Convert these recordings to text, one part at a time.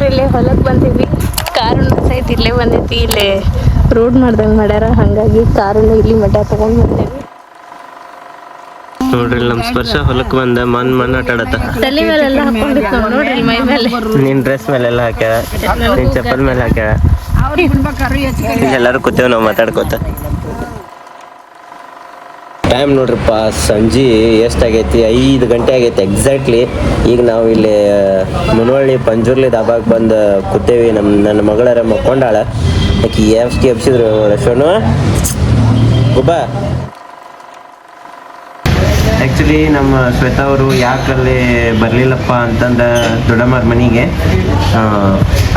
ನೋಡ್ರಿ ಇಲ್ಲೇ ಹೊಲಕ್ಕೆ ಬಂದೀವಿ. ಕಾರನ್ನು ಸಹಿತ ಇಲ್ಲೇ ಬಂದೈತಿ ಇಲ್ಲೇ ರೋಡ್ ಮಾಡ್ದಂಗೆ ಮಾಡ್ಯಾರ. ಹಾಗಾಗಿ ಕಾರನ್ನು ಇಲ್ಲಿ ಮಠ ತಗೊಂಡ್ ಬಂದೇವಿ. ನೋಡ್ರಿ ನಮ್ ಸ್ಪರ್ಶ ಹೊಲಕ್ ಬಂದ ಮನ್ ಮನ್ ಆಟ ಆಡತ್ತ ತಲೆ ಮೇಲೆಲ್ಲ ಹಾಕೊಂಡಿತ್ತು ನೋಡ್ರಿ ಮೈ ಮೇಲೆ. ನಿನ್ ಡ್ರೆಸ್ ಮೇಲೆಲ್ಲ ಹಾಕ್ಯಾರ ನಿನ್ ಚಪ್ಪಲ್ ಮೇಲೆ ಹಾಕ್ಯಾರ ಎಲ್ಲಾರು ಕೂತೇವ್ ನಾವ್ ಮಾತಾಡ್ಕೋತ. ಟೈಮ್ ನೋಡ್ರಿಪ್ಪ ಸಂಜೆ ಎಷ್ಟಾಗೈತಿ? ಐದು ಗಂಟೆ ಆಗೈತಿ ಎಕ್ಸಾಕ್ಟ್ಲಿ ಈಗ ನಾವು ಇಲ್ಲಿ ಮುನವಳ್ಳಿ ಪಂಜುರ್ಲಿ ದಾಬಾಗ್ ಬಂದು ಕೂತೇವಿ. ನಮ್ಮ ನನ್ನ ಮಗಳರ ಮಕ್ಕೊಂಡಾಳ ಆಕಿ ಎಷ್ಟು ಎಬ್ಸಿದ್ರು ಶೋನು ಗುಬ್ಬ. ಆ್ಯಕ್ಚುಲಿ ನಮ್ಮ ಶ್ವೇತಾ ಅವರು ಯಾಕಲ್ಲಿ ಬರಲಿಲ್ಲಪ್ಪ ಅಂತಂದ ದೊಡ್ಡಮ್ಮರ ಮನೆಗೆ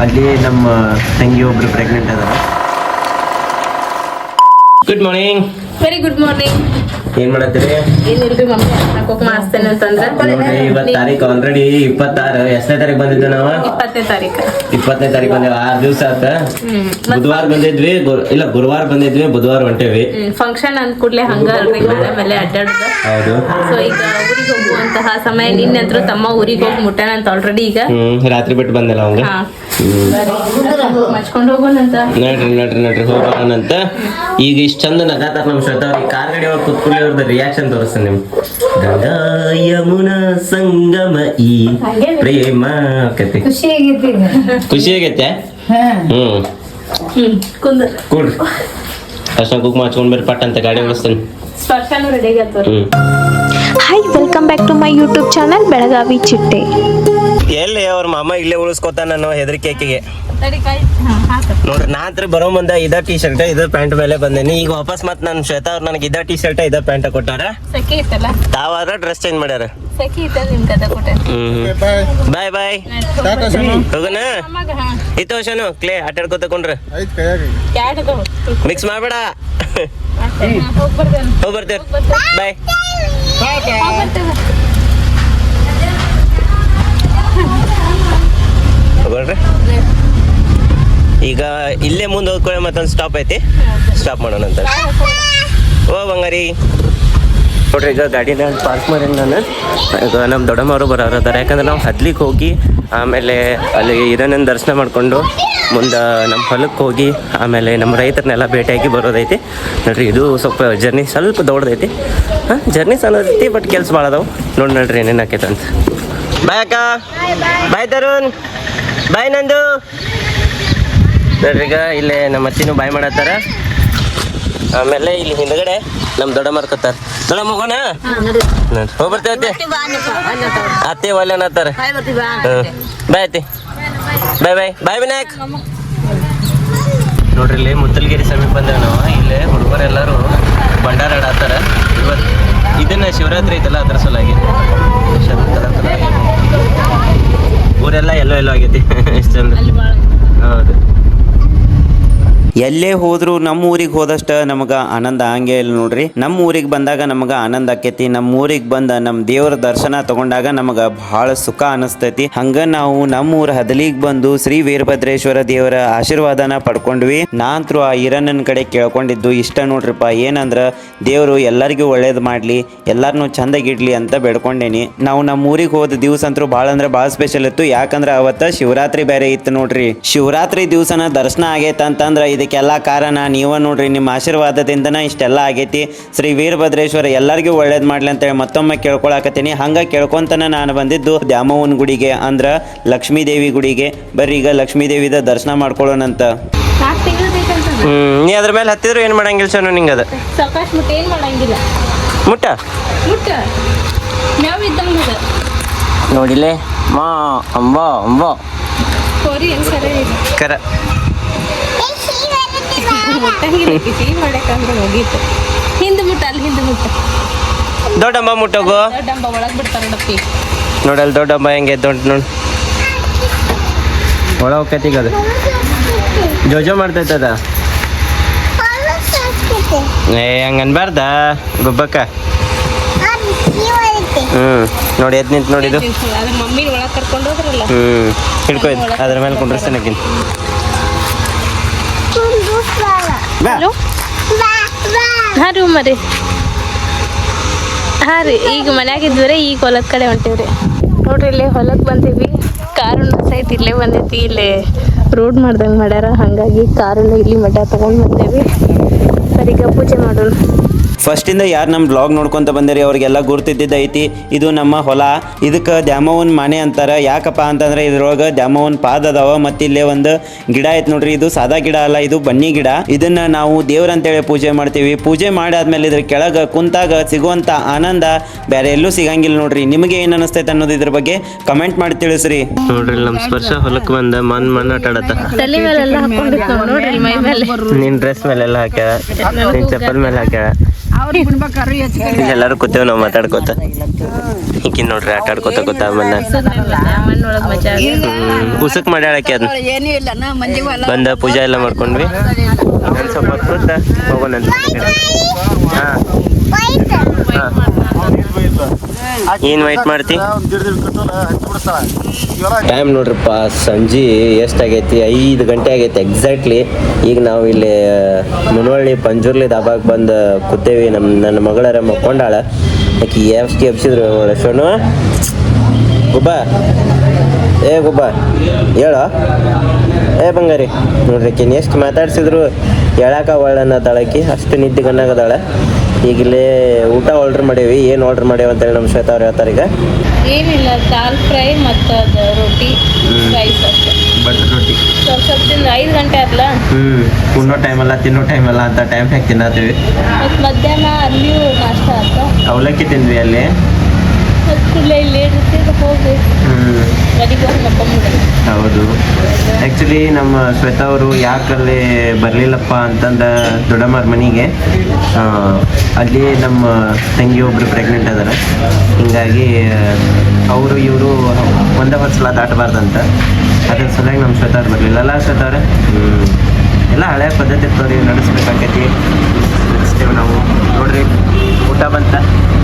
ಅಲ್ಲಿ ನಮ್ಮ ತಂಗಿ ಒಬ್ರು ಪ್ರೆಗ್ನೆಂಟ್ ಅದಾರ. Good morning very good morning ಏನ್ ಮಾಡತ್ತೀರಿ? ಇವತ್ ತಾರೀಕು ಆಲ್ರೆಡಿ ಇಪ್ಪತ್ತಾರು ಎಷ್ಟನೇ ತಾರೀಕು ಬಂದಿದ್ವಿ ನಾವು? ಇಪ್ಪತ್ತನೇ ತಾರೀಕು ಬಂದೇವ ಆರು ದಿವಸ ಆತ. ಬುಧವಾರ ಬಂದಿದ್ವಿ ಇಲ್ಲ ಗುರುವಾರ ಬಂದಿದ್ವಿ ಬುಧವಾರ ಹೊಂಟೇವಿ. ಫಂಕ್ಷನ್ ಅಂದ್ ಕೂಡ್ಲೆ ಹಂಗ ಮೇಲೆ ಅಡ್ಡಾಡ್ದ. ಹೌದು. ಸೊ ಈಗ ಊರಿಗೆ ಹೋಗುವಂತಹ ಸಮಯ ನಿನ್ನೆ ತಮ್ಮ ಊರಿಗೆ ಹೋಗಿ ಮುಟ್ಟಣ ಅಂತ ಆಲ್ರೆಡಿ ಈಗ. ರಾತ್ರಿ ಬಿಟ್ಟು ಬಂದಿಲ್ಲ ಅವಂಗ ನೋಡ್ರಿ ನಡ್ರಿ ನಡ್ರಿ ಹೋಗೋಣಂತ. ಈಗ ಇಷ್ಟ ಚಂದ ನಗಾತಾರ ನಮ್ ಶ್ರದ್ಧಾ ಅವ್ರಿಗೆ ಕಾರ್ ಗಾಡಿ ಒಳಗೆ ಕುತ್ಕೊಳ್ಳಿ ಅವ್ರದ್ದು ರಿಯಾಕ್ಷನ್ ತೋರಿಸ್ತೇನೆ ನಿಮ್ ಗಂಗಾ ಯಮುನಾ ಸಂಗಮ ಈ ಪ್ರೇಮ ಆಕತಿ. ಖುಷಿ ಆಗೈತಿ ಹ್ಮ್. ಕೂಡ್ರಿ. ಅಷ್ಟ ಕುಕ್ ಹಚ್ಕೊಂಡ್ ಬರ್ರಿ ಪಟ್ ಅಂತ ಗಾಡಿ ಓಡಿಸ್ತಾನೆ ಸ್ಪರ್ಶನೂ ರೆಡಿ ಆಗ್ತಾರೆ ಹ್ಮ್. Welcome back to my YouTube channel Belagavi ಚಿಟ್ಟೆ ಎಲ್ಲಿ ಅವ್ರ ಮಾಮ ಇಲ್ಲೇ ಉಳಿಸ್ಕೊತಾನ ನಾನು ಹೆದರಿಕೆ ಆಕಿಗೆ. ತಡಿ ಕಾಯ್ ಹಾ ಹಾಕ. ನೋಡ್ರಿ ನಾ ಹತ್ರ ಬರೋ ಮುಂದ ಇದ ಟೀ ಶರ್ಟ್ ಇದ ಪ್ಯಾಂಟ್ ಮೇಲೆ ಬಂದೇನಿ. ಈಗ ವಾಪಸ್ ಮತ್ ನನ್ ಶ್ವೇತಾ ಅವ್ರು ನನಗೆ ಇದ ಟೀ ಶರ್ಟ್ ಇದ ಪ್ಯಾಂಟ್ ಕೊಟ್ಟಾರ. ತಾವಾದ್ರ ಡ್ರೆಸ್ ಚೇಂಜ್ ಮಾಡ್ಯಾರ. ಬಾಯ್ ಬಾಯ್ ಹೋಗನ? ಇತ್ತು ಶನು ಕ್ಲೇ ಆಟಾಡ್ಕೋತ ಕೊಂಡ್ರೆ. ಮಿಕ್ಸ್ ಮಾಡ್ಬೇಡ. ಹೋಗಿ ಬರ್ತೇವೆ. ಬಾಯ್ ಈಗ ಇಲ್ಲೇ ಮುಂದೆ ಹೋಗ್ಕೊಳ್ಳಿ ಮತ್ತೊಂದು ಸ್ಟಾಪ್ ಐತಿ. ಸ್ಟಾಪ್ ಮಾಡೋಣ ಅಂತ ಓ ಬಂಗಾರಿ. ನೋಡ್ರಿ ಈಗ ಗಾಡಿನ ಪಾರ್ಕ್ ಮಾಡಿ ನಾನು. ಈಗ ನಮ್ಮ ದೊಡ್ಡಮ್ಮವರು ಅದಾರೆ ಯಾಕಂದ್ರೆ ನಾವು ಹದ್ಲಿಕ್ಕೆ ಹೋಗಿ ಆಮೇಲೆ ಅಲ್ಲಿ ಹಿರಣ್ಣನ ದರ್ಶನ ಮಾಡಿಕೊಂಡು ಮುಂದೆ ನಮ್ಮ ಹೊಲಕ್ಕೆ ಹೋಗಿ ಆಮೇಲೆ ನಮ್ಮ ರೈತರನ್ನೆಲ್ಲ ಭೇಟಿಯಾಗಿ ಬರೋದೈತಿ. ನೋಡ್ರಿ, ಇದು ಸ್ವಲ್ಪ ಜರ್ನಿ ಸ್ವಲ್ಪ ದೊಡ್ಡದೈತಿ. ಹಾಂ ಜರ್ನಿ ಸಣ್ಣದೈತಿ ಬಟ್ ಕೆಲಸ ಭಾಳ ಅದಾವೆ. ನೋಡಿ ನೋಡ್ರಿ ಏನೇನು ಆಕೈತೆ ಅಂತ. ಬಾಯ್ ಅಕ್ಕ. ಬಾಯ್ ತರುಣ್. ಬಾಯ್ ನಂದು. ನೋಡ್ರಿ, ಈಗ ಇಲ್ಲೇ ನಮ್ಮ ಅತ್ತಿನೂ ಬಾಯ್ ಮಾಡತ್ತಾರ. ಆಮೇಲೆ ಇಲ್ಲಿ ಹಿಂದ್ಗಡೆ ನಮ್ಮ ದೊಡ್ಡ ಮರ್ಕತ್ತಾರ ದೊಡ್ಡ ಮಗನ? ಹೋಗಿ ಬರ್ತೇವೆ ಅತ್ತೆ. ಒಲ್ಲೆ ಅನ್ನತ್ತಾರ ಬಾಯ್ ಅತ್ತಿ. ಬಾಯ್ ಬಾಯ್. ಬಾಯ್ ವಿನಾಯಕ್. ನೋಡ್ರಿ ಇಲ್ಲಿ ಮುತ್ತಲಗಿರಿ ಸಮೀಪ ಬಂದೇವೆ ನಾವು. ಇಲ್ಲಿ ಹುಡುಗರೆಲ್ಲರೂ ಭಂಡಾರ ಆಡತ್ತಾರ ಇವತ್ತು ಇದನ್ನ ಶಿವರಾತ್ರಿ ಐತಲ್ಲ ಅದ್ರ ಸಲುವಾಗಿ ಊರೆಲ್ಲ ಎಲ್ಲೋ ಎಲ್ಲೋ ಆಗೈತಿ. ಎಷ್ಟು ಚಂದ ಹೌದು. ಎಲ್ಲೇ ಹೋದ್ರು ನಮ್ಮ ಊರಿಗೆ ಹೋದಷ್ಟ ನಮಗ ಆನಂದ ಹಂಗೆ ಇಲ್ಲ ನೋಡ್ರಿ. ನಮ್ಮ ಊರಿಗೆ ಬಂದಾಗ ನಮಗ ಆನಂದ ಆಕೇತಿ. ನಮ್ಮ ಊರಿಗೆ ಬಂದ ನಮ್ಮ ದೇವರ ದರ್ಶನ ತಗೊಂಡಾಗ ನಮಗ ಬಹಳ ಸುಖ ಅನಿಸ್ತೈತಿ. ಹಂಗ ನಾವು ನಮ್ಮ ಊರ ಹದಲಿಗೆ ಬಂದು ಶ್ರೀ ವೀರಭದ್ರೇಶ್ವರ ದೇವರ ಆಶೀರ್ವಾದನ ಪಡ್ಕೊಂಡ್ವಿ. ನಾಂತ್ರು ಆ ಹಿರಣ್ಣನ ಕಡೆ ಕೇಳ್ಕೊಂಡಿದ್ದು, ಇಷ್ಟ ನೋಡ್ರಿಪ್ಪ, ಏನಂದ್ರ ದೇವರು ಎಲ್ಲರಿಗೂ ಒಳ್ಳೇದ್ ಮಾಡ್ಲಿ, ಎಲ್ಲಾರನು ಚಂದಾಗಿಡ್ಲಿ ಅಂತ ಬೇಡ್ಕೊಂಡೇನಿ. ನಾವು ನಮ್ಮ ಊರಿಗೆ ಹೋದ ದಿವಸ ಅಂತೂ ಭಾಳ ಅಂದ್ರೆ ಭಾಳ ಸ್ಪೆಷಲ್ ಇತ್ತು. ಯಾಕಂದ್ರೆ ಅವತ್ತ ಶಿವರಾತ್ರಿ ಬೇರೆ ಇತ್ತು ನೋಡ್ರಿ. ಶಿವರಾತ್ರಿ ದಿವಸನ ದರ್ಶನ ಆಗೈತೆ ಅಂತಂದ್ರೆ ಇದಕ್ಕೆಲ್ಲ ಕಾರಣ ನೀವು ನೋಡ್ರಿ ನಿಮ್ಮ ಆಶೀರ್ವಾದದಿಂದನ ಇಷ್ಟೆಲ್ಲ ಆಗೈತಿ. ಶ್ರೀ ವೀರಭದ್ರೇಶ್ವರ ಎಲ್ಲರಿಗೂ ಒಳ್ಳೇದು ಮಾಡ್ಲಿ ಅಂತೇಳಿ ಮತ್ತೊಮ್ಮೆ ಕೇಳ್ಕೊಳಕತ್ತೀನಿ. ಹಂಗೆ ಕೇಳ್ಕೊಂತನ ನಾನು ಬಂದಿದ್ದು ದ್ಯಾಮವ್ವನ ಗುಡಿಗೆ ಅಂದ್ರೆ ಲಕ್ಷ್ಮೀ ದೇವಿ ಗುಡಿಗೆ. ಬರ್ರಿ ಈಗ ಲಕ್ಷ್ಮೀ ದೇವಿದ ದರ್ಶನ ಮಾಡ್ಕೊಳ್ಳೋಣಂತ. ನೀ ಅದ್ರ ಮೇಲೆ ಹತ್ತಿದ್ರು ಏನು ಮಾಡಂಗಿಲ್ಲ ಸರ್ ನಿಂಗೆ ಅದು ಮುಟ್ಟ ಏನು ಮಾಡಂಗಿಲ್ಲ. ಮುಟ್ಟ? ಮುಟ್ಟ. ಮೇವ್ ಇದ್ದಂಗ ಅದ. ನೋಡಿಲೆ? ಮಾ ಅಂಬ ಅಂಬ. ಕೋರಿ ಏನ್ ಸರಿ ಕರ. ಮುಟ್ಟಂಗಿಲ್ಲ ಸಿಹಿ ಮಾಡಕ್ಕಂದ್ರೆ ಹೋಗಿತ್ತು. ಹಿಂದ್ ಮುಟ್ಟ ಅಲ್ಲಿ ಹಿಂದ್ ಮುಟ್ಟ. ದೊಡ್ಡಮ್ಮ ಮುಟ್ಟೋಗು. ನೋಡಲ್ ಒಳಗ್ ಬಿಡ್ತಾರ ಡಪ್ಪಿ ನೋಡಲ್ಲಿ ದೊಡ್ಡಮ್ಮ ಹೆಂಗೆ ದೊಡ್ಡ ನೋಡಿ. ಒಳ ಹೋಗ್ತೈತಿಗ ಅದು ಜೋಜೋ ಮಾಡ್ತೈತದ ಏ ಹಂಗ ಅನ್ಬಾರ್ದ ಗುಬ್ಬಕ್ಕ? ಹ್ಮ್ ನೋಡಿ ಎದ್ ನಿಂತು ನೋಡಿದು ಮಮ್ಮಿನ ಒಳಗ್ ಕರ್ಕೊಂಡು ಹೋದ್ರಲ್ಲ. ಹ್ಮ್ ಹಿಡ್ಕೊ. ಅದ್ರ ಮೇಲೆ ಕುಂಡ್ರಸ್ತೇನೆ ಬಾ. ಹಾ ರೀ ಮರಿ ಹಾ ರೀ. ಈಗ ಮನ್ಯಾಗ ಇದ್ವರೆ ಈಗ ಹೊಲದ ಕಡೆ ಹೊಂಟೇವ್ರಿ. ನೋಡ್ರಿ ಇಲ್ಲಿ ಹೊಲಕ್ಕೆ ಬಂದೀವಿ. ಕಾರ್ ಕಾರನ್ನು ಸಹಿತ ಇಲ್ಲೇ ಬಂದೈತಿ ಇಲ್ಲೇ ರೋಡ್ ಮಾಡ್ದಂಗೆ ಮಾಡ್ಯಾರ. ಹಾಗಾಗಿ ಕಾರನ್ನು ಇಲ್ಲಿ ಮಠ ತಗೊಂಡ್ ಬಂದೇವಿ. ಸರಿಗ ಪೂಜೆ ಮಾಡೋಣ. ಫಸ್ಟಿಂದ ಯಾರು ನಮ್ಮ ಬ್ಲಾಗ್ ನೋಡ್ಕೊಂತ ಬಂದಿರಿ ಅವ್ರಿಗೆಲ್ಲ ಗುರ್ತಿದ್ದಿದ್ದು ಐತಿ ಇದು ನಮ್ಮ ಹೊಲ. ಇದಕ್ಕೆ ದ್ಯಾಮವನ್ ಮನೆ ಅಂತಾರ. ಯಾಕಪ್ಪ ಅಂತಂದ್ರೆ ಇದ್ರೊಳಗೆ ದ್ಯಾಮವನ್ ಪಾದ ಅದಾವ ಮತ್ತು ಇಲ್ಲೇ ಒಂದು ಗಿಡ ಐತೆ ನೋಡ್ರಿ. ಇದು ಸಾದಾ ಗಿಡ ಅಲ್ಲ ಇದು ಬನ್ನಿ ಗಿಡ. ಇದನ್ನ ನಾವು ದೇವ್ರ ಅಂತೇಳಿ ಪೂಜೆ ಮಾಡ್ತೀವಿ. ಪೂಜೆ ಮಾಡಾದ್ಮೇಲೆ ಇದ್ರ ಕೆಳಗೆ ಕುಂತಾಗ ಸಿಗುವಂತ ಆನಂದ ಬೇರೆ ಎಲ್ಲೂ ಸಿಗಂಗಿಲ್ಲ ನೋಡ್ರಿ. ನಿಮಗೆ ಏನ್ ಅನಿಸ್ತೈತೆ ಅನ್ನೋದು ಇದ್ರ ಬಗ್ಗೆ ಕಮೆಂಟ್ ಮಾಡಿ ತಿಳಿಸ್ರಿ. ನೋಡ್ರಿ ನಮ್ಮ ಸ್ಪರ್ಶ ಹೊಲಕ್ಕೆ ಬಂದ ಮನ್ ಮನ್ ಆಟ ಆಡತ್ತ ತಲೆ ಮೇಲೆಲ್ಲ ಮೈ ಮೇಲೆ. ನಿನ್ ಡ್ರೆಸ್ ಮೇಲೆಲ್ಲ ಹಾಕ್ಯಾಳ ನಿನ್ ಚಪ್ಪಲ್ ಮೇಲೆ ಹಾಕ್ಯಾಳ. ಎಲ್ಲರೂ ಕೂತೇವ್ ನಾವು ಮಾತಾಡ್ಕೋತ. ಈಕಿನ್ ನೋಡ್ರಿ ಆಟ ಆಡ್ಕೋತ ಕೂತ ಮನ್ನ ಉಸಕ್ ಮಾಡ್ಯಾಳಕ್ಕೆ ಅದ್ನ. ಹೊಲ ಬಂದ ಪೂಜಾ ಎಲ್ಲ ಮಾಡ್ಕೊಂಡ್ವಿ. ಸ್ವಲ್ಪ ಕೂತ ಹೋಗೋಣ ಅಂತ ಹಾ. ಏನ್ ವೈಟ್ ಮಾಡ್ತಿ? ಟೈಮ್ ನೋಡ್ರಪ್ಪ ಸಂಜೆ ಎಷ್ಟಾಗೈತಿ? ಐದು ಗಂಟೆ ಆಗೈತಿ ಎಕ್ಸಾಕ್ಟ್ಲಿ ಈಗ ನಾವು ಇಲ್ಲಿ ಮುನವಳ್ಳಿ ಪಂಜುರ್ಲಿ ದಾಬಾಗ್ ಬಂದು ಕೂತೇವಿ. ನಮ್ಮ ನನ್ನ ಮಗಳರ ಮಕ್ಕೊಂಡಾಳ. ಆಕಿ ಎಷ್ಟು ಎಬ್ಸಿದ್ರು ಶೋನು ಗುಬ್ಬ. ಏ ಗುಬ್ಬ ಹೇಳ? ಏ ಬಂಗಾರಿ ನೋಡ್ರಿ ಕಿನ್ ಎಷ್ಟು ಮಾತಾಡ್ಸಿದ್ರು ಹೇಳಕ್ಕ ಒಳ್ಳೆ ತಳಕಿ ಅಷ್ಟು ನಿದ್ದೆ ಗನ್ನಾಗದಾಳ ಈಗ ಇಲ್ಲಿ ಊಟ ಆರ್ಡರ್ ಮಾಡೇವಿ ಏನು ಆರ್ಡರ್ ಮಾಡೇವಿ ಅಂತೇಳಿ ನಮ್ಮ ಶ್ವೇತಾ ಅವ್ರು ಹೇಳ್ತಾರೆ ಈಗ. ಏನಿಲ್ಲ ದಾಲ್ ಫ್ರೈ ಮತ್ತು ಅದು ರೊಟ್ಟಿ ರೈಸ್ ಅಷ್ಟೇ. ಬಟರ್ ರೊಟ್ಟಿ. ಸ್ವಲ್ಪ ಸ್ವಲ್ಪ ತಿಂದು ಐದು ಗಂಟೆ ಆತ್ಲ ಹ್ಞೂ ಉಣ್ಣೋ ಟೈಮಲ್ಲ ತಿನ್ನೋ ಟೈಮಲ್ಲ ಅಂತ ಟೈಮ್ ಹಾಕಿ ತಿನ್ನತ್ತೀವಿ ಮತ್ತು ಮಧ್ಯಾಹ್ನ ಅಲ್ಲಿಯೂ ನಾಷ್ಟ ಆಯ್ತು ಅವಲಕ್ಕಿ ತಿಂದ್ವಿ ಅಲ್ಲಿ. ಇಲ್ಲೇ ಹೋಗಿ ಮಕ್ಕೊಂಬಿಡೋದು ಹೌದು. ಆ್ಯಕ್ಚುಲಿ ನಮ್ಮ ಶ್ವೇತಾ ಅವರು ಯಾಕಲ್ಲಿ ಬರಲಿಲ್ಲಪ್ಪ ಅಂತಂದ ದೊಡ್ಡಮ್ಮರ ಮನೆಗೆ ಅಲ್ಲಿ ನಮ್ಮ ತಂಗಿ ಒಬ್ಬರು ಪ್ರೆಗ್ನೆಂಟ್ ಅದಾರ. ಹಿಂಗಾಗಿ ಅವರು ಇವರು ಒಂದೇ ಹೊತ್ತು ದಾಟಬಾರ್ದಂತ. ಅದ್ರ ಸಲುವಾಗಿ ನಮ್ಮ ಶ್ವೇತಾ ಅವ್ರು ಬರಲಿಲ್ಲ ಅಲ್ಲ ಶ್ವೇತಾ ಅವ್ರೆ? ಹ್ಞೂ ಎಲ್ಲ ಹಳೆ ಪದ್ಧತಿ ಇರ್ತವ್ರಿ ನಡೆಸ್ಬೇಕಾಕೈತಿ. ನಡೆಸ್ತೇವೆ ನಾವು ನೋಡ್ರಿ. ಊಟ ಬಂತ?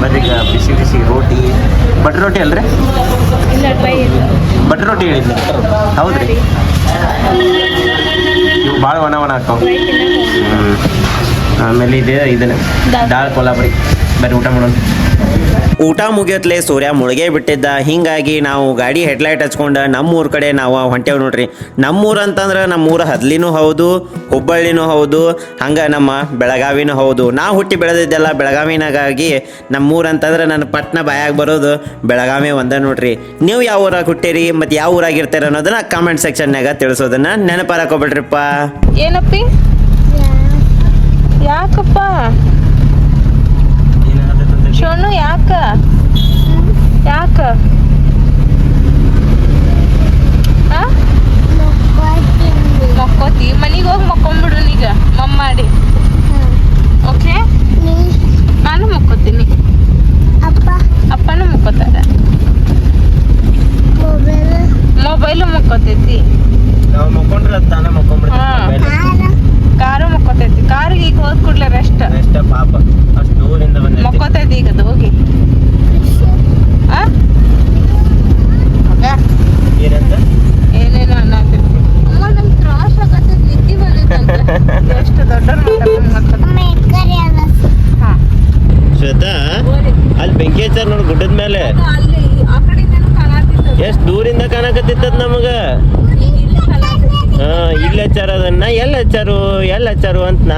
ಬರ್ರಿ ಈಗ ಬಿಸಿ ಬಿಸಿ ರೋಟಿ ಬಟರ್ ರೋಟಿ ಅಲ್ರಿ? ಬಟರ್ ರೋಟಿ ಹೇಳಿದ್ರಿ. ಹೌದ್ರಿ? ಇವು ಭಾಳ ಒಣ ಒಣ ಹ್ಮ್. ಆಮೇಲೆ ಇದೆ ಇದನ್ನ ದಾಲ್. ಕೊಲ್ಲಾಪುರಿ ಬರೀ ಊಟ ಮಾಡೋಣ. ಊಟ ಮುಗಿಯತ್ಲೆ ಸೂರ್ಯ ಮುಳುಗೇ ಬಿಟ್ಟಿದ್ದ. ಹಿಂಗಾಗಿ ನಾವು ಗಾಡಿ ಹೆಡ್ಲೈಟ್ ಹಚ್ಕೊಂಡು ನಮ್ಮೂರ ಕಡೆ ನಾವು ಹೊಂಟೇವ್ ನೋಡ್ರಿ. ನಮ್ಮೂರು ಅಂತಂದ್ರೆ ನಮ್ಮೂರ ಹದ್ಲಿನೂ ಹೌದು, ಹುಬ್ಬಳ್ಳಿನೂ ಹೌದು, ಹಂಗೆ ನಮ್ಮ ಬೆಳಗಾವಿನೂ ಹೌದು. ನಾವು ಹುಟ್ಟಿ ಬೆಳೆದಿದ್ದೆಲ್ಲ ಬೆಳಗಾವಿನಾಗಾಗಿ ನಮ್ಮೂರು ಅಂತಂದ್ರೆ ನನ್ನ ಪಟ್ನ ಬಾಯಾಗಿ ಬರೋದು ಬೆಳಗಾವಿ ಒಂದ ನೋಡ್ರಿ. ನೀವು ಯಾವ ಊರಾಗ ಹುಟ್ಟಿರಿ, ಮತ್ತು ಯಾವ ಊರಾಗ ಇರ್ತೀರ ಅನ್ನೋದನ್ನ ಕಾಮೆಂಟ್ ಸೆಕ್ಷನ್ನಾಗ ತಿಳಿಸೋದನ್ನ ನೆನಪಾರಕೋಬಿಡ್ರಿಪ್ಪ. ಏನಪ್ಪಿ? ಯಾಕಪ್ಪ? ಶೋನು ಯಾಕ ಯಾಕ? ಮಕ್ಕೋತಿ ಮನಿಗೆ ಹೋಗಿ ಮಕ್ಕೊಂಬಿಡ್ರಿ ಈಗ ಮಮ್ಮ ಮಾಡಿ ಓಕೆ ನಾನು ಮಕ್ಕೋತೀನಿ ಅಪ್ಪನೂ ಮಕ್ಕೋತಾರ ಮೊಬೈಲು ಮಕ್ಕೋತೈತಿ ನಾವು ಮಕ್ಕೊಂಡ್ರೆ ತಾನ ಹಾ. ಕಾರು ಮಕ್ಕೋತೈತಿ ಕಾರಿಗೆ ಈಗ ಹೋದ್ ಕೂಡ್ಲೆ ರೆಸ್ಟ್ ಎಷ್ಟ ಪಾಪ ಅಷ್ಟು ದೂರಿಂದ ಬಂದೈತಿ ಮಕ್ಕೋತೈತಿ ಈಗ ಅದು ಹೋಗಿ ಆ ಏನಂತ ಏನೇನೋ ಅನ್ನತ್ತಿರ್ತಿ ಅಮ್ಮ ನಮ್ ತ್ರಾಸ ಆಗತ್ತೈತಿ ನಿದ್ದೆ ಬಂದೈತಂತ ಎಷ್ಟು ದೊಡ್ಡವ್ರು ಹಾ ಶ್ವೇತಾ ಹೋರಿ. ಅಲ್ಲಿ ಬೆಂಕಿ ಹಚ್ಚಾರ ನೋಡಿ ಗುಡ್ಡದ ಮೇಲೆ ಅದು ಅಲ್ಲಿ ಆ ಕಡೆಯಿಂದನೂ ಕಾಣತ್ತಿತ್ತು ಎಷ್ಟು ದೂರಿಂದ ಕಾಣಕತ್ತಿತ್ತದ ನಮಗ. ಹಾ ಇಲ್ಲಿ ಹಚ್ಚಾರ ಅದನ್ನ. ಎಲ್ಲಿ ಹಚ್ಚಾರು ಎಲ್ಲಿ ಹಚ್ಚಾರು ಅಂತ ನಾ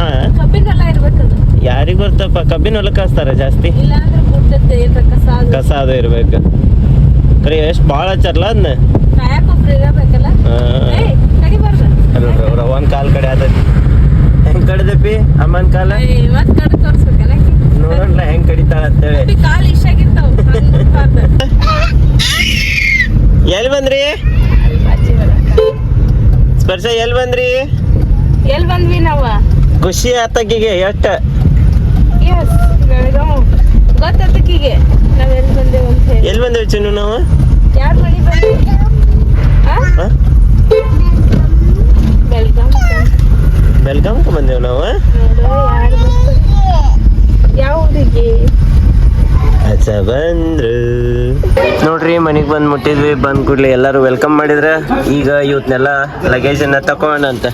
ಯಾರಿಗ ಗೊತ್ತಪ್ಪ ಕಬ್ಬಿನ ಹೊಲಕ್ಕೆ ಹಚ್ತಾರ ಜಾಸ್ತಿ? ಕಸ ಅದು. ಅದು ಇರ್ಬೇಕು. ಕರೆ ಎಷ್ಟು ಭಾಳ ಹಚ್ಚಾರಲ್ಲ ಅದನ್ನ ಒಂದ್ ಕಾಲ್ ಕಡೆ ಆದೈತಿ ಹೆಂಗ್ ಕಡ್ದಪ್ಪಿ ಅಮ್ಮನ್ ಕಾಲ? ನೋಡೋಣ ಹೆಂಗ್ ಕಡಿತಾಳ ಅಂತೇಳಿ. ಕಾಲ್ ಇಷ್ಟ ಇಷ್ಟಾಗಿರ್ತಾವ ಎಲ್ಲಿ ಬಂದ್ರಿ? ಸ್ಪರ್ಶ ಎಲ್ಲಿ ಬಂದ್ರಿ? ಎಲ್ಲಿ ಬಂದ್ವಿ ನಾವ? ಖುಷಿ ಆತಕಿಗೆ ಎಷ್ಟ? ಎಸ್ ಬೆಳಗಾವ್ ಗೊತ್ತದಕ್ಕಿಗೆ ನಾವ್ ಎಲ್ಲಿ ಬಂದೇವು ಅಂತ ಹೇಳಿ. ಎಲ್ಲಿ ಬಂದೇವಿ ಚಿನ್ನು ನಾವು? ಯಾರ ಮನೆ ಬಂದ್ವಿ? ಬೆಳಗಾವ್ ಬೆಲ್ಗಾಮ್ಗೆ ಬಂದೇವು ನಾವು ಯಾವ ಊರಿಗೆ? ಅಚ್ಚ ಬಂದ್ರು. ನೋಡ್ರಿ ಮನೆಗೆ ಬಂದ್ ಮುಟ್ಟಿದ್ವಿ. ಬಂದ್ ಕೂಡ್ಲಿ ಎಲ್ಲರೂ ವೆಲ್ಕಮ್ ಮಾಡಿದ್ರೆ ಈಗ ಇವತ್ನೆಲ್ಲ ಅನ್ನ ತಕೊಣ ಅಂತ